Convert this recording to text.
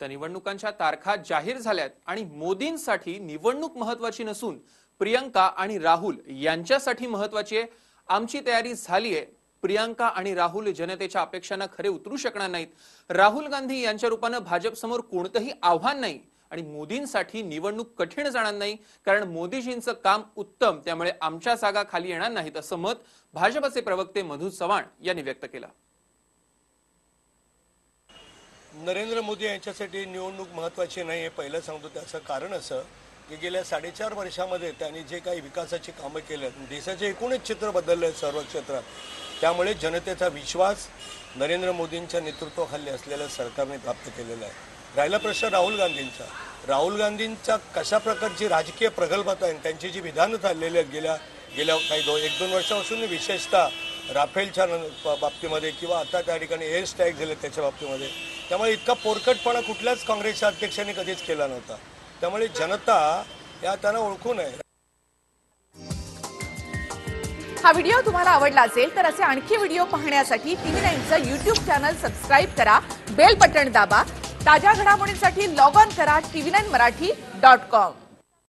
तर निवडणुकांच्या तारखा जाहीर झाल्यात आणि मोदींसाठी निवडणूक महत्वाची नसून प्रियंका आणि राहुल यांच्यासाठी महत्वाची आहे. आमची तयारी झाली आहे. प्रियंका आणि राहुल जनतेच्या अपेक्षांना खरे उतरू शकणार नाहीत. राहुल गांधी यांच्या रूपानं भाजपसमोर कोणतंही आव्हान नाही आणि मोदींसाठी निवडणूक कठीण जाणार नाही कारण मोदीजींचं काम उत्तम त्यामुळे आमच्या जागा खाली येणार नाहीत असं मत भाजपचे प्रवक्ते मधु चव्हाण यांनी व्यक्त केलं. नरेंद्र मोदी यांच्यासाठी निवडणूक महत्त्वाची नाही हे पहिलं सांगतो त्याचं कारण असं की गेल्या साडेचार वर्षामध्ये त्यांनी जे काही विकासाची कामं केली आहेत देशाचे एकूणच चित्र बदललं आहे सर्व क्षेत्रात. त्यामुळे जनतेचा विश्वास नरेंद्र मोदींच्या नेतृत्वाखाली असलेल्या सरकारने प्राप्त केलेला आहे. राहिला प्रश्न राहुल गांधींचा. राहुल गांधींचा कशा प्रकारची राजकीय प्रगल्भता आहे आणि त्यांची जी विधानं चाललेली आहेत गेल्या गेल्या काही दो एक दोन वर्षापासून विशेषतः राफेलच्या बाबतीमध्ये किंवा आता त्या ठिकाणी एअर स्ट्राईक झाले त्याच्या बाबतीमध्ये. त्यामुळे इतका पोरकटपणा कुठल्याच काँग्रेसच्या अध्यक्षांनी कधीच केला नव्हता. त्यामुळे जनता या त्यांना ओळखू नये. हा व्हिडिओ तुम्हाला आवडला असेल तर असे आणखी व्हिडिओ पाहण्यासाठी टीव्ही नाईनचं युट्यूब चॅनल सबस्क्राईब करा बेल बटन दाबा ताज्या घडामोडींसाठी लॉग ऑन करा TV nine Marathi dot com